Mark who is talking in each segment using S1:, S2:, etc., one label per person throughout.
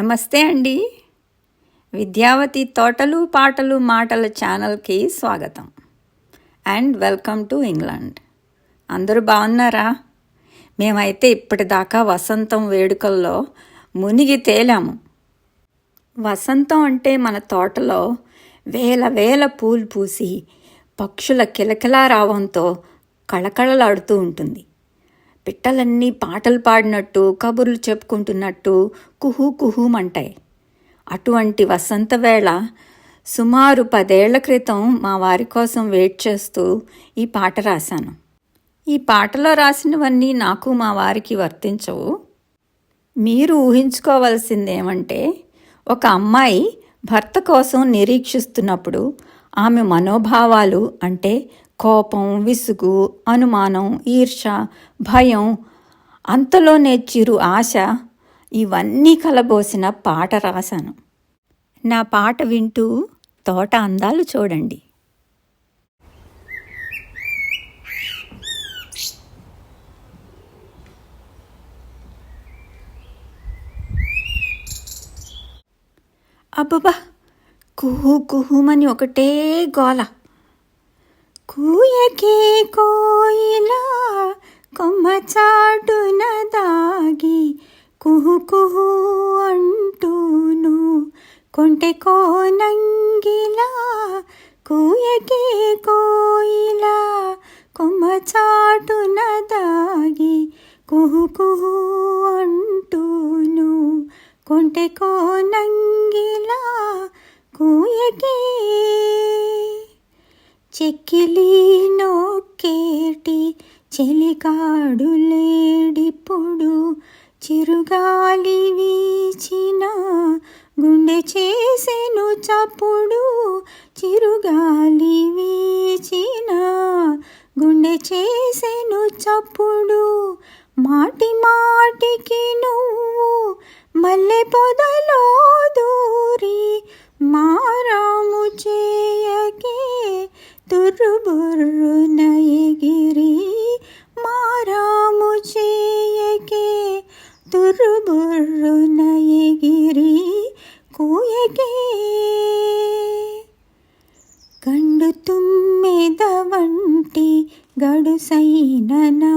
S1: నమస్తే అండి. విద్యావతి తోటలు పాటలు మాటల ఛానల్కి స్వాగతం. And welcome to England. అందరూ బాగున్నారా? మేమైతే ఇప్పటిదాకా వసంతం వేడుకల్లో మునిగి తేలాము. వసంతం అంటే మన తోటలో వేల వేల పూలు పూసి పక్షుల కిలకిలా రావంతో కళకళలాడుతూ ఉంటుంది. పిట్టలన్నీ పాటలు పాడినట్టు కబుర్లు చెప్పుకుంటున్నట్టు కుహూ కుహూమంటాయి అటువంటి వసంత వేళ సుమారు పదేళ్ళ క్రితం మా వారి కోసం వెయిట్ చేస్తూ ఈ పాట రాశాను. ఈ పాటలో రాసినవన్నీ నాకు మా వారికి వర్తించవు. మీరు ఊహించుకోవాల్సిందేమంటే ఒక అమ్మాయి భర్త కోసం నిరీక్షిస్తున్నప్పుడు ఆమె మనోభావాలు అంటే కోపం విసుగు అనుమానం ఈర్ష భయం అంతలోనే చిరు ఆశ ఇవన్నీ కలబోసిన పాట రాశాను. నా పాట వింటూ తోట అందాలు చూడండి. అబ్బబ్బా కుహు కుహుమని ఒకటే గోల. కూయకే కోయిలా కొమ్మ చాటున దాగి కుహు కుహు అంటూను కొంటె కోనంగిలా కూయకే కోయిలా కొమ్మ చాటున దాగి కుహు కుహు అంటూను కొంటె కోనంగిలా కూయకే చెక్కిలి నొక్కేటి చెలికాడు లేడిప్పుడు చిరుగాలి వీచిన గుండె చేసెను చప్పుడు చిరుగాలి వీచిన గుండె చేసెను చప్పుడు మాటి మాటికి నువ్వు మల్లె పొదలో దూరి కూయకే కండు తుమ్మెద వంటి గడుసైన నా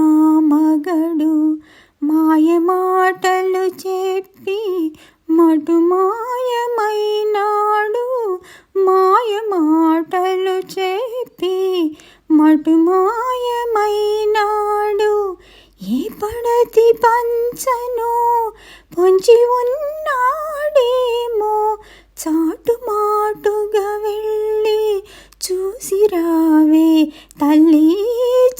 S1: మగడు మాయ మాటలు చెప్పి మటు మాయమైనాడు మాయ మాటలు చెప్పి మటు మాయమైనాడు ఏ పడతి పంచను పొంచి ఉన్న తల్లి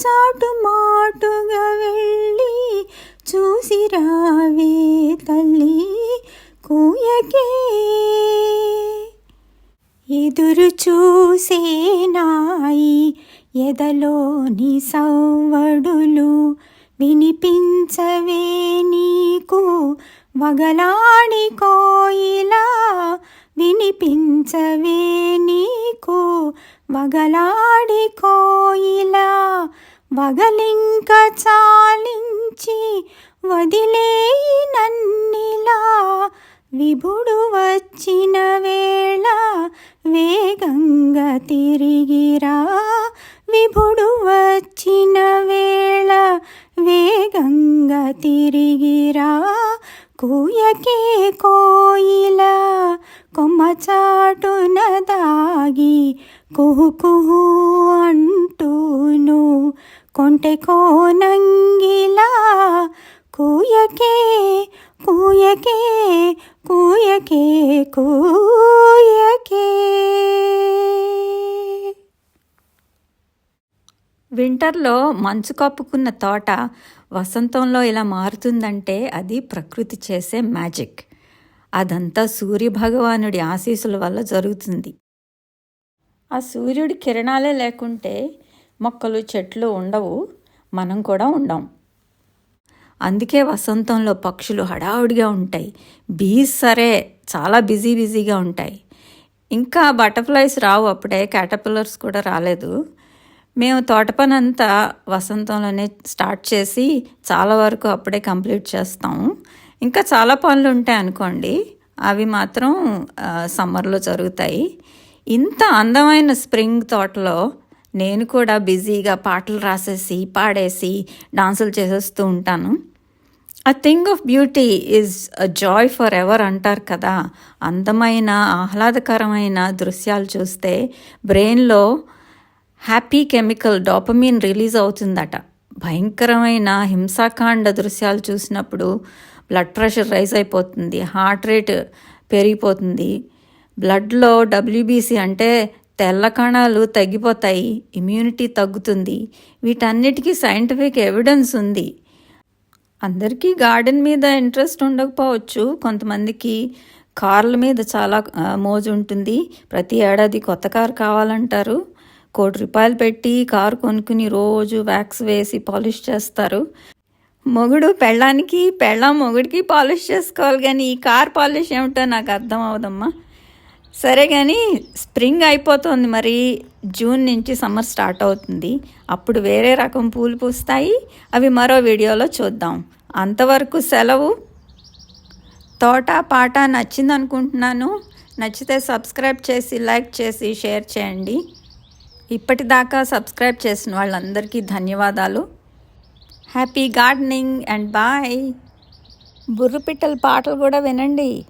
S1: చాటు మాటుగా వెళ్ళి చూసిరావే తల్లి కూయకే. ఎదురు చూసే నాయి ఎదలోని సవ్వడులు వినిపించవే నీకు వగలాడి కోయిలా వినిపించవే నీకు వగలాడి కోయిలా వగలింక చాలించి వదిలేయి నన్నిలా. విభుడు వచ్చిన వేళ వేగంగా తిరిగిరా. విభుడు వచ్చిన కుహు అంటూను కొంటె కోనంగిలా కూయకే కూయకే కూయకే కూయకే. వింటర్లో మంచు కప్పుకున్న తోట వసంతంలో ఇలా మారుతుందంటే అది ప్రకృతి చేసే మ్యాజిక్. అదంతా సూర్యభగవానుడి ఆశీస్సుల వల్ల జరుగుతుంది. ఆ సూర్యుడి కిరణాలే లేకుంటే మొక్కలు చెట్లు ఉండవు. మనం కూడా ఉండం. అందుకే వసంతంలో పక్షులు హడావుడిగా ఉంటాయి. బీస్ సరే చాలా బిజీ బిజీగా ఉంటాయి. ఇంకా బటర్ఫ్లైస్ రావు అప్పుడే క్యాటపిల్లర్స్ కూడా రాలేదు. మేము తోట పని అంతా వసంతంలోనే స్టార్ట్ చేసి చాలా వరకు అప్పుడే కంప్లీట్ చేస్తాం. ఇంకా చాలా పనులు ఉంటాయి అనుకోండి. అవి మాత్రం సమ్మర్లో జరుగుతాయి. ఇంత అందమైన స్ప్రింగ్ తోటలో నేను కూడా బిజీగా పాటలు రాసేసి పాడేసి డాన్సులు చేసేస్తూ ఉంటాను. A thing of beauty is a joy forever అంటారు కదా. అందమైన ఆహ్లాదకరమైన దృశ్యాలు చూస్తే బ్రెయిన్లో హ్యాపీ కెమికల్ డోపమిన్ రిలీజ్ అవుతుందట. భయంకరమైన హింసాకాండ దృశ్యాలు చూసినప్పుడు బ్లడ్ ప్రెషర్ రైజ్ అయిపోతుంది హార్ట్ రేట్ పెరిగిపోతుంది. బ్లడ్లో డబ్ల్యూబీసీ అంటే తెల్ల కణాలు తగ్గిపోతాయి ఇమ్యూనిటీ తగ్గుతుంది. వీటన్నిటికీ సైంటిఫిక్ ఎవిడెన్స్ ఉంది. అందరికీ గార్డెన్ మీద ఇంట్రెస్ట్ ఉండకపోవచ్చు. కొంతమందికి కార్ల మీద చాలా మోజు ఉంటుంది. ప్రతి ఏడాది కొత్త కారు కావాలంటారు. కోటి రూపాయలు పెట్టి కారు కొనుక్కుని రోజు వ్యాక్స్ వేసి పాలిష్ చేస్తారు. మొగుడు పెళ్ళానికి పెళ్ళాం మొగుడికి పాలిష్ చేసుకోవాలి కానీ ఈ కార్ పాలిష్ ఏమిటో నాకు అర్థం అవదమ్మా సరే కానీ స్ప్రింగ్ అయిపోతుంది మరి. జూన్ నుంచి సమ్మర్ స్టార్ట్ అవుతుంది. అప్పుడు వేరే రకం పూలు పూస్తాయి. అవి మరో వీడియోలో చూద్దాం. అంతవరకు సెలవు. తోట పాట నచ్చింది అనుకుంటున్నాను నచ్చితే సబ్స్క్రైబ్ చేసి లైక్ చేసి షేర్ చేయండి. ఇప్పటిదాకా సబ్స్క్రైబ్ చేసిన వాళ్ళందరికీ ధన్యవాదాలు. Happy gardening and bye. బుర్రపిట్టల పాటలు కూడా వినండి.